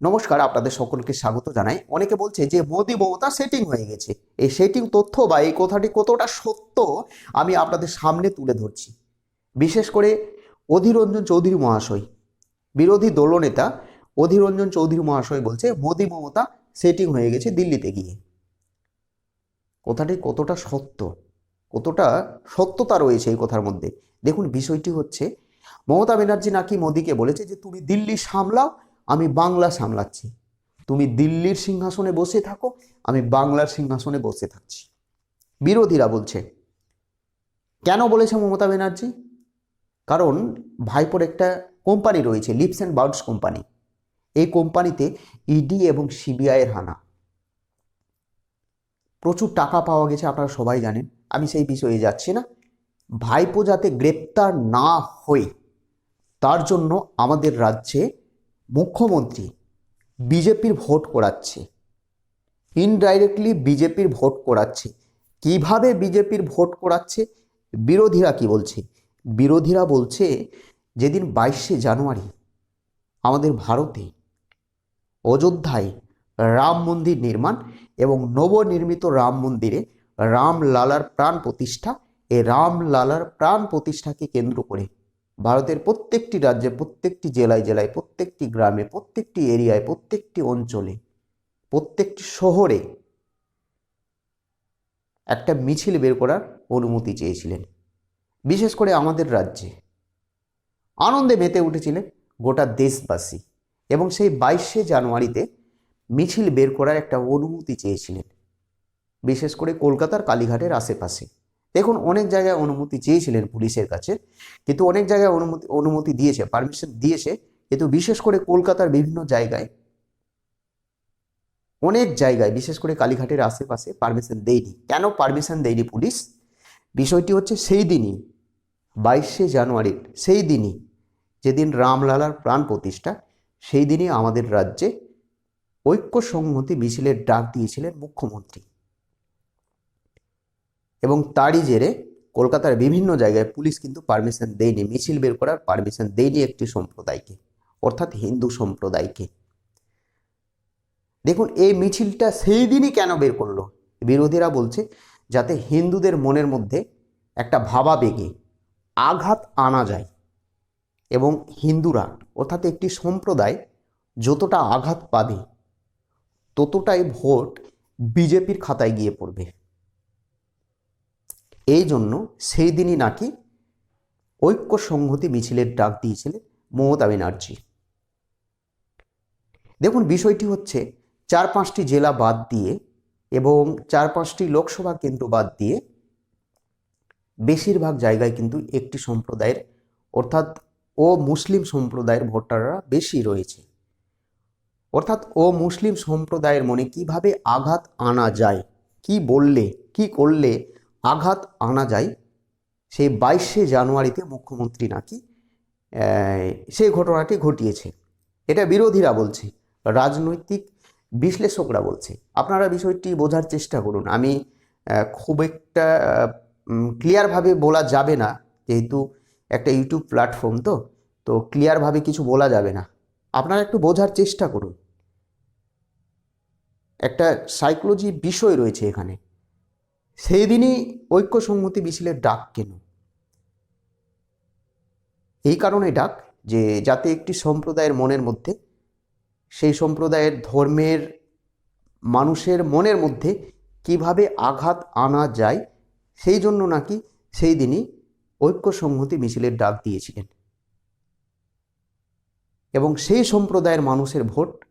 নমস্কার, আপনাদের সকলকে স্বাগত জানাই। অনেকে বলছে যে, মোদি মমতা সেটিং হয়ে গেছে। এই সেটিং তথ্য বা এই কথাটি কতটা সত্য, আমি আপনাদের সামনে তুলে ধরছি। বিশেষ করে অধীর রঞ্জন চৌধুরী মহাশয়, বিরোধী দলনেতা অধীর রঞ্জন চৌধুরী মহাশয় বলছে, মোদি মমতা সেটিং হয়ে গেছে দিল্লিতে গিয়ে। কথাটি কতটা সত্য, কতটা সত্যতা রয়েছে এই কথার মধ্যে। দেখুন, বিষয়টি হচ্ছে, মমতা ব্যানার্জি নাকি মোদিকে বলেছে যে, তুমি দিল্লি সামলাও আমি বাংলা সামলাচ্ছি। তুমি দিল্লির সিংহাসনে বসে থাকো, আমি বাংলার সিংহাসনে বসে থাকছি। বিরোধীরা বলছে, কেন বলেছে মমতা ব্যানার্জি? কারণ ভাইপোর একটা কোম্পানি রয়েছে, লিপস অ্যান্ড বার্ডস কোম্পানি। এই কোম্পানিতে ইডি এবং সিবিআইয়ের হানা। প্রচুর টাকা পাওয়া গেছে, আপনারা সবাই জানেন। আমি সেই বিষয়ে যাচ্ছি না। ভাইপো যাতে গ্রেপ্তার না হয়, তার জন্য আমাদের রাজ্যে মুখ্যমন্ত্রী বিজেপির ভোট করাচ্ছে ইনডাইরেক্টলি বিজেপির ভোট করাচ্ছে। কীভাবে বিজেপির ভোট করাচ্ছে? বিরোধীরা কি বলছে? বিরোধীরা বলছে যেদিন বাইশে জানুয়ারি আমাদের ভারতে অযোধ্যায় রাম মন্দির নির্মাণ এবং নবনির্মিত রাম মন্দিরে রামলালার প্রাণ প্রতিষ্ঠা, এই রামলালার প্রাণ প্রতিষ্ঠাকে কেন্দ্র করে ভারতের প্রত্যেকটি রাজ্যে, প্রত্যেকটি জেলায় জেলায়, প্রত্যেকটি গ্রামে, প্রত্যেকটি এরিয়ায়, প্রত্যেকটি অঞ্চলে, প্রত্যেকটি শহরে একটা মিছিল বের করার অনুমতি চেয়েছিলেন। বিশেষ করে আমাদের রাজ্যে। আনন্দে মেতে উঠেছিলেন গোটা দেশবাসী এবং সেই বাইশে জানুয়ারিতে মিছিল বের করার একটা অনুমতি চেয়েছিলেন। বিশেষ করে কলকাতার কালীঘাটের আশেপাশে। দেখুন, অনেক জায়গায় অনুমতি চেয়েছিলেন পুলিশের কাছে, কিন্তু অনেক জায়গায় অনুমতি অনুমতি দিয়েছে, পারমিশন দিয়েছে, কিন্তু বিশেষ করে কলকাতার বিভিন্ন জায়গায়, অনেক জায়গায়, বিশেষ করে কালীঘাটের আশেপাশে পারমিশন দেয়নি। কেন পারমিশন দেয়নি পুলিশ? বিষয়টি হচ্ছে সেই দিনই, বাইশে জানুয়ারির সেই দিনই, যেদিন রামলালার প্রাণ প্রতিষ্ঠা, সেই দিনই আমাদের রাজ্যে ঐক্য সংহতি মিছিলের ডাক দিয়েছিলেন মুখ্যমন্ত্রী। এবং তারই জেরে কলকাতার বিভিন্ন জায়গায় পুলিশ কিন্তু পারমিশন দেয়নি, মিছিল বের করার পারমিশন দেয়নি একটি সম্প্রদায়কে, অর্থাৎ হিন্দু সম্প্রদায়কে। দেখুন, এই মিছিলটা সেই দিনই কেন বের করল? বিরোধীরা বলছে, যাতে হিন্দুদের মনের মধ্যে একটা ভাবাবেগে আঘাত আনা যায়। এবং হিন্দুরা, অর্থাৎ একটি সম্প্রদায়, যতটা আঘাত পাবে, ততটাই ভোট বিজেপির খাতায় গিয়ে পড়বে। এই জন্য সেই দিনই নাকি ঐক্য সংহতি মিছিলের ডাক দিয়েছিলেন মমতা ব্যানার্জি। দেখুন, বিষয়টি হচ্ছে চার পাঁচটি জেলা বাদ দিয়ে এবং চার পাঁচটি লোকসভা কেন্দ্র বাদ দিয়ে বেশিরভাগ জায়গায় কিন্তু একটি সম্প্রদায়ের, অর্থাৎ ও মুসলিম সম্প্রদায়ের ভোটাররা বেশি রয়েছে। অর্থাৎ ও মুসলিম সম্প্রদায়ের মনে কীভাবে আঘাত আনা যায়, কি বললে, কি করলে আঘাত আনা যায়, সেই বাইশে জানুয়ারিতে মুখ্যমন্ত্রী নাকি সেই ঘটনাটি ঘটিয়েছে। এটা বিরোধীরা বলছে, রাজনৈতিক বিশ্লেষকরা বলছে। আপনারা বিষয়টি বোঝার চেষ্টা করুন। আমি খুব একটা ক্লিয়ারভাবে বলা যাবে না, যেহেতু একটা ইউটিউব প্ল্যাটফর্ম তো তো ক্লিয়ারভাবে কিছু বলা যাবে না। আপনারা একটু বোঝার চেষ্টা করুন। একটা সাইকোলজি বিষয় রয়েছে এখানে। সেই দিনই ঐক্য সংহতি মিছিলের ডাক কেন? এই কারণে ডাক যে যাতে একটি সম্প্রদায়ের মনের মধ্যে, সেই সম্প্রদায়ের ধর্মের মানুষের মনের মধ্যে কীভাবে আঘাত আনা যায়, সেই জন্য নাকি সেই দিনই ঐক্য সংহতি মিছিলের ডাক দিয়েছিলেন। এবং সেই সম্প্রদায়ের মানুষের ভোট,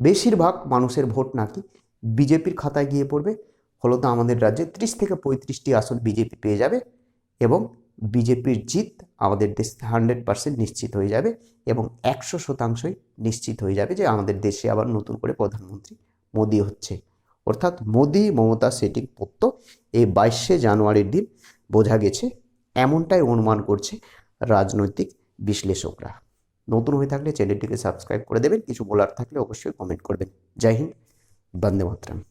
বেশিরভাগ মানুষের ভোট নাকি বিজেপির খাতায় গিয়ে পড়বে ফলত আমাদের রাজ্যে ত্রিশ থেকে পঁয়ত্রিশটি আসন বিজেপি পেয়ে যাবে এবং বিজেপির জিত আমাদের দেশ হান্ড্রেড পার্সেন্ট নিশ্চিত হয়ে যাবে এবং একশো শতাংশই নিশ্চিত হয়ে যাবে যে আমাদের দেশে আবার নতুন করে প্রধানমন্ত্রী মোদি হচ্ছে। অর্থাৎ মোদি, মমতা সেটিং পত্য এই বাইশে জানুয়ারির দিন বোঝা গেছে, এমনটাই অনুমান করছে রাজনৈতিক বিশ্লেষকরা। নতুন হয়ে থাকলে চ্যানেলটিকে সাবস্ক্রাইব করে দেবেন, কিছু বলার থাকলে অবশ্যই কমেন্ট করবেন। জয় হিন্দ, বন্দে মাতরম।